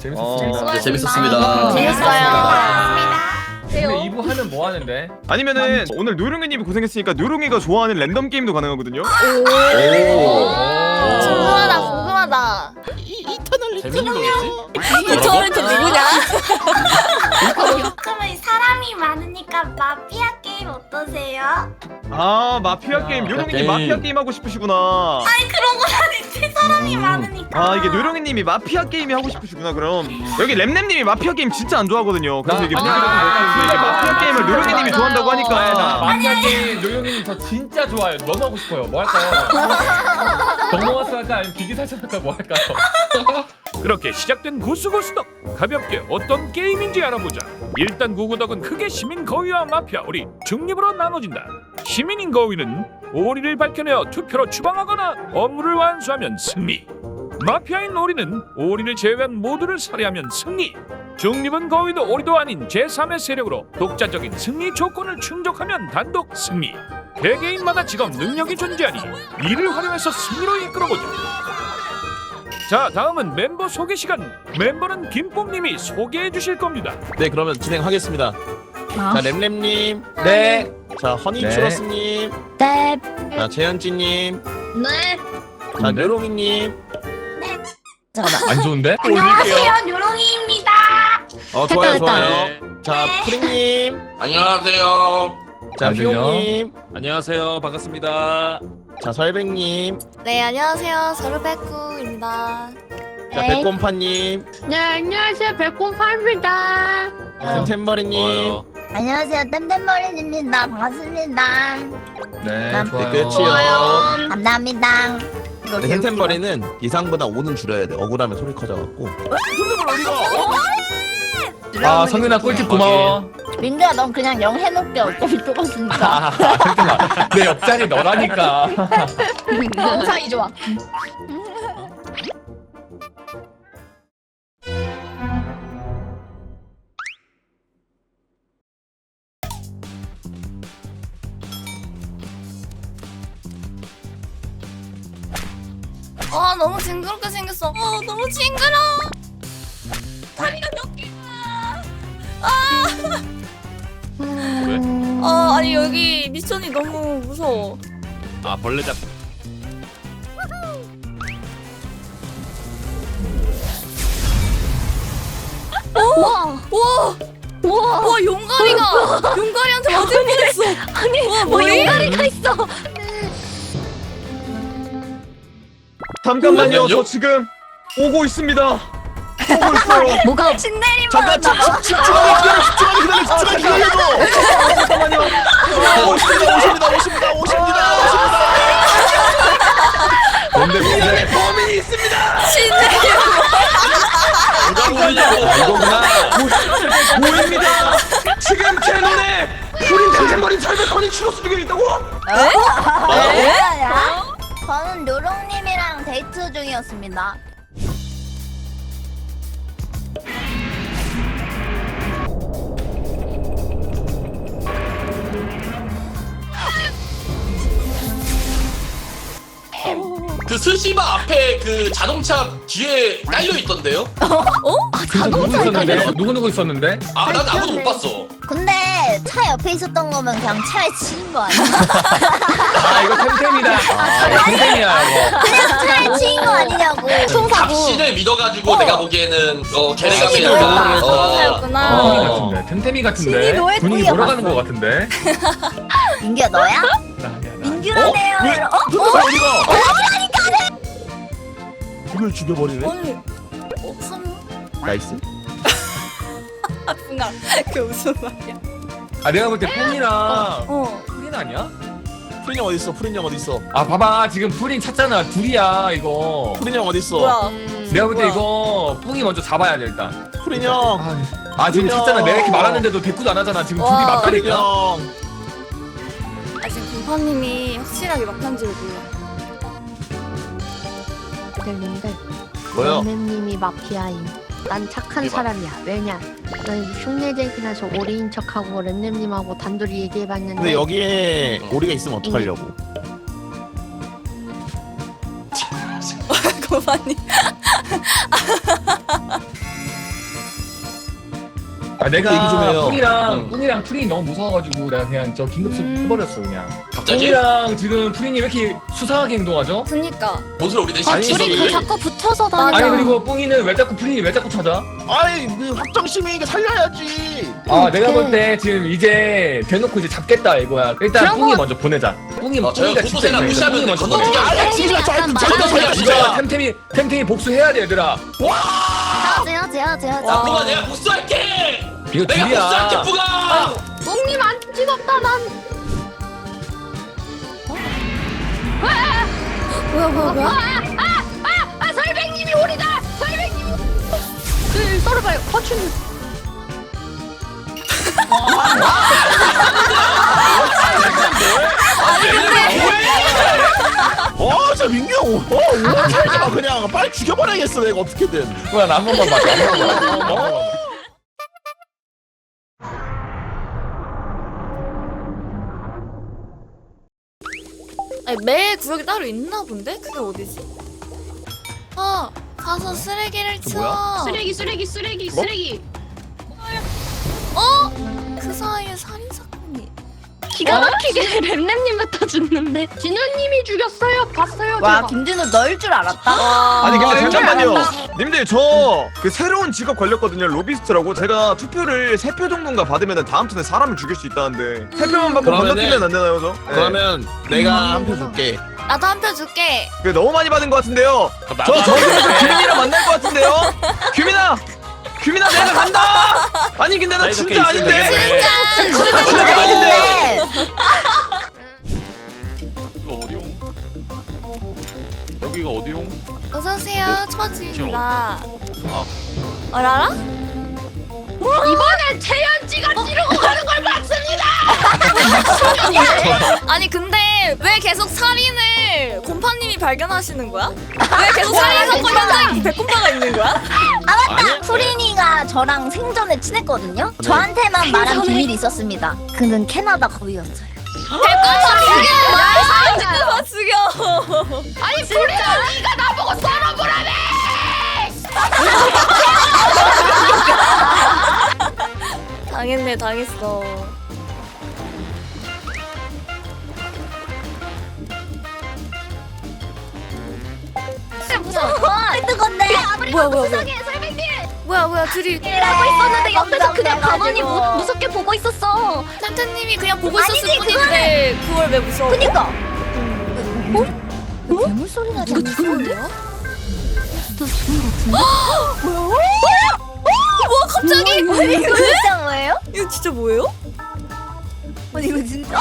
재밌었습니다. 네, 재밌었습니다. 재밌어요. 근데 2부 하면 뭐 하는데? 아니면은 오늘 누룽이님이 고생했으니까 누룽이가 좋아하는 랜덤 게임도 가능하거든요. 궁금하다 궁금하다. 재밌는 거 뭐지? 이터널트 누구냐? 그러면 사람이 많으니까 마피아 게임 어떠세요? 아 마피아 아, 게임 누룽이님 게임. 마피아 게임 하고 싶으시구나. 아니 그런 건 아닌데 사람이 많으니까. 아 이게 누룽이님이 마피아 게임이 하고 싶으시구나 그럼. 여기 램램님이 마피아 게임 진짜 안 좋아하거든요. 그래서 나- 이게 분위기가 좀 아니, 그렇고 이게 마피아 게임을 맞아요. 좋아한다고 아, 나. 하니까 마피아게임 노영님 저 진짜 좋아요. 너무 하고 싶어요. 뭐 할까요? 동몽아스 할까? 아니면 기기사전 할까? 뭐 할까요? 그렇게 시작된 구스구스덕. 가볍게 어떤 게임인지 알아보자. 일단 구구덕은 크게 시민 거위와 마피아. 우리 중립으로 나눠진다 시민인 거위는 오리를 밝혀내어 투표로 추방하거나 업무를 완수하면 승리. 마피아인 오리는 오리를 제외한 모두를 살해하면 승리. 중립은 거위도 오리도 아닌 제3의 세력으로 독자적인 승리 조건을 충족하면 단독 승리. 개개인마다 직업 능력이 존재하니 이를 활용해서 승리로 이끌어보자 자 다음은 멤버 소개 시간. 멤버는 김뽕님이 소개해 주실 겁니다. 네 그러면 진행하겠습니다. 자 램램님, 네. 자 허니츄러스님, 네. 자 재현지님, 네. 자 느롱이님. 잠깐만. 안 좋은데? 안녕하세요 요롱이입니다 어 좋아요 됐다, 좋아요. 자 프링님, 안녕하세요. 자 안녕하세요. 피용님, 안녕하세요 반갑습니다 자 설백님, 네 안녕하세요 서르베쿠입니다. 자 백곰파님, 네, 안녕하세요. 백곰파입니다. 자 템버리님. 안녕하세요 땜땜머리입니다 반갑습니다 네, 난- 좋아요. 네, 끝이요. 감사합니다 네, 템템버리는 이상보다 5는 줄여야 돼. 억울하면 소리 커져갖고. 아, 성윤아 꿀팁 고마워. 민규야 넌 그냥 영 해놓게 어차피 똑같으니까. 아, 잠깐만. 내 옆자리 너라니까. 영상이 좋아. 징그럽게 생겼어. 어 너무 징그러. 다리가 몇 개야? 아. 아 아니 여기 미션이 너무 무서워. 아 벌레 잡 와, 와, 와, 와 용가리가 용가리한테 맞을 뻔했어. 아니, 와, 뭐 용가리가 있어. 잠깐만요 저 지금 오고 있습니다. 오고 있어요. 뭐가 신내림 잠깐 집중 집중하게 기다려 집중하게 기다려 집중하게 기다려줘. 잠깐만요. 오십니다 오십니다 오십니다 오십니다 오십니다. 뭔데, 뭔데? 범인이 있습니다. 신내림. 이거구나. 보입니다. 지금 제 눈에 프린 템템버린 설백헌이 추러스 중에 있다고? 뭐야? 저는 요롱님이랑 데이트 중이었습니다. 그 스시바 앞에 그 자동차 뒤에 깔려 있던데요? 진짜 누구 있었는데? 누구 누구 있었는데? 아, 난 아무도 못 봤어. 근데 차 옆에 있었던 거면 그냥 차에 치인 거 아니야? 아, 이거 템템이다. 아, 이거 템템이야, 이거. 그냥 차에 치인 거 아니냐고. 갑신을 믿어가지고 어. 내가 보기에는 어 걔네가 신이 그냥 너였다. 어, 차였구나. 템템이 어. 같은데. 템템이 같은데. 신이 너의 분위기 꾸이야 몰아가는 거 같은데. 민규야 너야? 나, 나, 나. 민규라네요. 왜? 어? 누가 어디 가? 이걸 죽여버리네. 아니, 어, 선... 나이스. 아, 분아. 그게 무슨 말이야? 아, 내가 볼때 폰이랑 어. 프린 아니야? 프린 형 어디 있어? 프린 형 어디 있어? 아, 봐봐. 지금 프린 찾잖아. 둘이야, 이거. 프린 형 어디 있어? 뭐야? 내가 볼 때 뭐야? 이거 뿡이 먼저 잡아야 돼, 일단. 프린 형. 아, 지금 그냥. 찾잖아. 내가 이렇게 말하는데도 대꾸도 안 하잖아. 지금 와. 둘이 맞다니까. 형. 아, 지금 공파님이 확실하게 막판지를 몰라. 되는데 뭐야? 램님이 마피아임. 난 착한 대박. 사람이야. 왜냐? 난 흉내쟁이라서 오리인 척하고 램님님하고 단둘이 얘기해봤는데 근데 여기에 오리가 있으면 어떡하려고? 공파님. 아, 내가 얘기 좀 해요. 뿡이랑 응. 뿡이랑 프린이 너무 무서워가지고 내가 그냥 저 긴급습 음. 해버렸어 그냥. 갑자기? 뿡이랑 지금 프린이 왜 이렇게 수상하게 행동하죠? 그니까 옷을 우리 대신 아니, 둘이 그 자꾸 붙어서. 다니잖아. 아니 그리고 뿡이는 왜 자꾸 프린이 왜 자꾸 찾아? 아이 그 확정 시민이니까 살려야지. 아 내가. 볼 때 지금 이제 대놓고 이제 잡겠다 이거야. 일단 그런 뿡이 거- 먼저 보내자. 뿡이 어, 저요 뿡이가 진짜 고소생활 이상해. 무시하면 뿡이 먼저 건너뛰기 약간 좀 말하는 저도 거야. 진짜 템템이 템템이 복수해야 돼 얘들아. 해야지 해야지 해야지 해야지. 내가 복수할게 이거 내가 둘이야. 복수할게 뿌가 뽕님 안 찍었다 난. 뭐야 뭐야 뭐야? 아 설백님이 오리다. 설백님이. 그 썰어봐요. 화춘. 어, 저 민규 형, 어, 오늘 살지 마 그냥 빨리 죽여버려야겠어 내가 어떻게든. 뭐야 나한 번만 봐줘. 한 번만 봐줘. 아니 매 구역이 따로 있나 본데? 그게 어디지? 어 가서 쓰레기를 치워. 쓰레기 쓰레기 쓰레기 뭐? 쓰레기. 어? 그 사건이. 기가 막히게 램램님부터 죽는데 진우님이 죽였어요. 봤어요. 와 제가. 김진우 너일 줄 알았다. 아니 근데 아, 잠깐만요. 님들 저 그 새로운 직업 걸렸거든요. 로비스트라고. 제가 투표를 세 표 정도인가 받으면 다음 턴에 사람을 죽일 수 있다는데 세 표만 받고 그러면은- 건너뛰면 안 되나요, 저? 네. 그러면 내가 한 표 줄게. 나도 한 표 줄게. 그 너무 많이 받은 것 같은데요. 저 저기서 규민이랑 만날 것 같은데요. 규민아, 내가 간다. 아니 근데 나 사이좋게 진짜 있으면 아닌데. 진짜 진짜 아닌데. 이거 어디용? 여기가 어디용? 어서 오세요. 초밥집입니다. 어 라라? 이번엔 채연지가 찌르고 가는 걸 봤습니다. 아니 근데 왜 계속 살인을 곰파님이 발견하시는 거야? 왜 계속 살인 사건 현장에 백곰파가 있는 거야? 아 맞다. 프린이가 저랑 생전에 친했거든요. 저한테만 말한 비밀이 있었습니다. 그는 캐나다 거위였어요. 백곰파 죽여. 아니 네가 나보고 썰어보라며. 당했네 당했어. 무서워. 뜨건데. 뭐야 뭐야 뭐야 설백님. 뭐야 뭐야 둘이 라고 있었는데 옆에서 그냥 가만히. 무, 무섭게 보고 있었어. 템템님이 그냥 보고 있었을 아니지, 뿐인데 그걸 왜 무서워? 그니까. 어? 괴물 소리가 누가 들리는데? 죽었는데요? 또 죽은 것 같은데? 뭐 갑자기? 아니 이거 진짜 뭐예요? 이거 진짜? 아니 이거 진짜?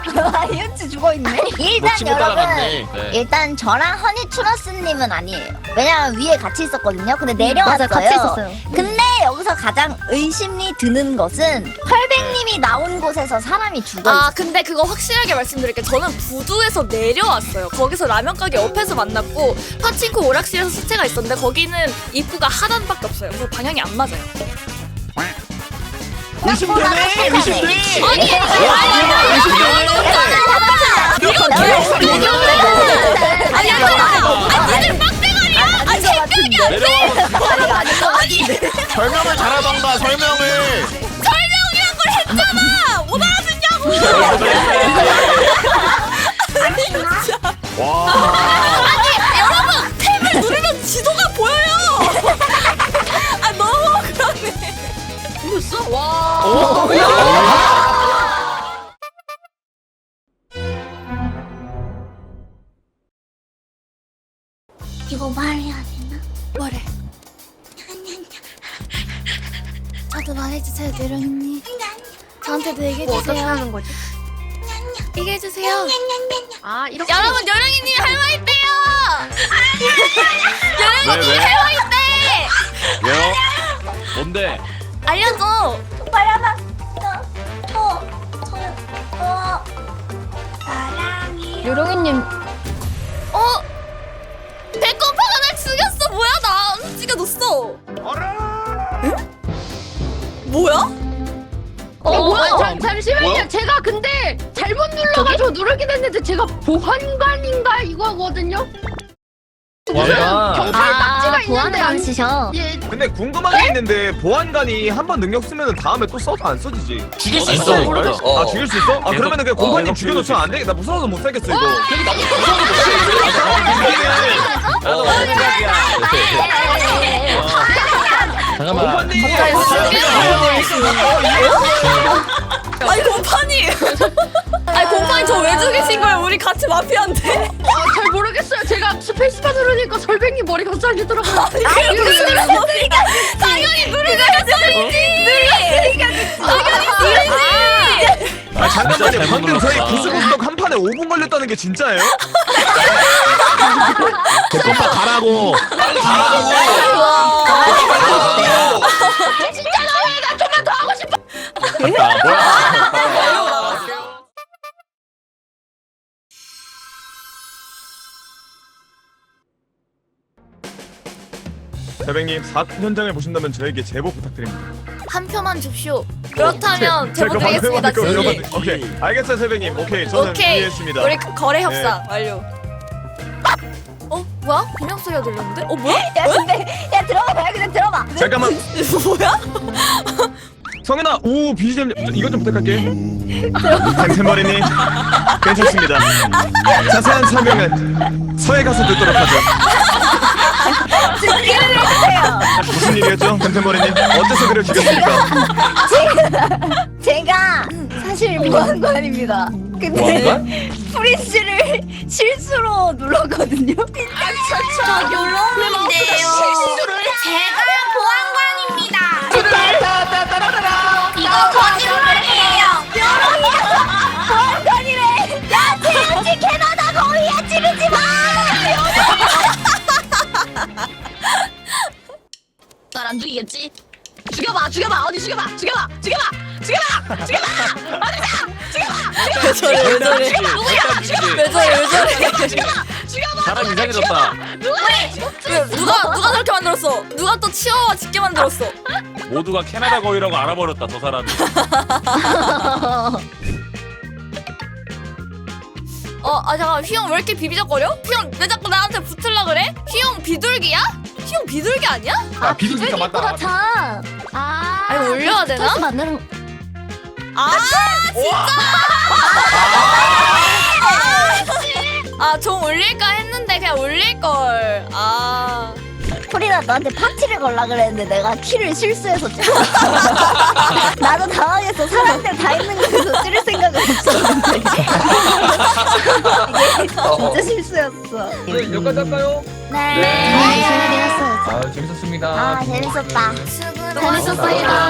아이언치 죽어있네? 뭐 일단 친구 여러분 따라갔네. 네. 일단 저랑 허니 추러스님은 아니에요 왜냐면 위에 같이 있었거든요 근데 내려왔어요 같이 있었어요. 근데 여기서 가장 의심이 드는 것은 펄백님이 나온 곳에서 사람이 죽어 있어요 아 근데 그거 확실하게 말씀드릴게요 저는 부두에서 내려왔어요 거기서 라면 가게 옆에서 만났고 파친코 오락실에서 시체가 있었는데 거기는 입구가 하단밖에 없어요 그래서 방향이 안 맞아요 의심되네. 의심돼. 아니 아니 아니 아니 니들 빡대가리야 아 생각이 설명을 잘하던가 설명을. 뭐래 저도 말해주세요 내령님 저한테도 얘기해주세요 하는 거지? 얘기해주세요 아 이렇게. 여러분 여령이님 할말 있대요 여령이님 왜, 왜? 왜요? 뭔데? 알려줘 말해봤어 어 저요 어 사랑해 요롱이님 죽여줬어 뭐야? 어, 뭐야? 잠- 잠시만요. 뭐야? 제가 근데 잘못 눌러가지고 누르긴 했는데 제가 보안관인가 이거거든요. 경찰 딱지가 보안관 쓰셔. 예, 근데 궁금한 게 있는데 보안관이 한 번 능력 쓰면 다음에 또 써도 안 써지지 죽일 수 어, 있어. 모르겠어. 어. 아 죽일 수 있어? 아 그러면은 그냥 공파님 계속 죽여놓자 안 되겠다 무서워서 못 살겠어 이거 나도. 잠깐만. 공파님 아니 곰팡이. 아니 곰팡이 저 왜 죽이신 거예요? 우리 같이 마피아인데. 아, 잘 모르겠어요. 제가 스페이스바 누르니까 설백님 머리가 잘리더라고요. 아니 무슨 소리가? 당연히 누르가 소리지. 당연히 소리지. 아 잠깐만요 방금 저희 구스구스덕 한 판에 5분 걸렸다는 게 진짜예요? 오빠 가라고. 빨리 잘하고. 갔다. 뭐야? 대백님 사건 현장을 보신다면 저에게 제보 부탁드립니다 한 표만 줍쇼. 그렇다면 제가 제보드리겠습니다. 방금 진리. 이거 오케이 알겠어요 대백님 오케이 저는 오케이. 이해했습니다 우리 거래 협상 완료. 어 뭐야? 비명 소리가 들렸는데? 어 뭐야? 야 근데 야 들어봐 그냥 들어봐. 잠깐만 뭐야? 성현아 오 BGM 이것 좀 부탁할게 템템버리님 괜찮습니다 자세한 설명은 서해 가서 듣도록 하죠 무슨 일이었죠 템템버리님 어째서 그를 죽였습니까 제가 사실 보안관입니다. 근데 보안관? 프린스를 실수로 눌렀거든요. 저 요롱인데요. 제가 보안 왜 저래 왜 저래? 왜 저래 왜 저래? 사람 이상해졌다. 왜, 누가 누가 저렇게 만들었어? 누가 또 치어와 짙게 만들었어? 모두가 캐나다 거위라고 알아버렸다 저 사람이. 어, 아 잠깐 휘영 왜 이렇게 비비적거려? 휘영 왜 자꾸 나한테 붙을라 그래? 휘영 비둘기야? 휘영 비둘기 아니야? 아 비둘기가 맞다. 같아. 아. 아니, 올려야 되나? 스트레스 만드는 아 진짜? 아좀 올릴까 했는데 그냥 올릴 걸. 아 프리나 너한테 파티를 걸라 그랬는데 내가 키를 실수해서 찔렀어. 나도 당황했어. 사람들 다 있는 곳에서 찌를 생각은 없었는데. 이게 진짜 실수였어. 네, 여기까지 할까요? 네. 아, 재밌었어. 아 재밌었습니다. 아, 재밌었다. 수고하셨습니다.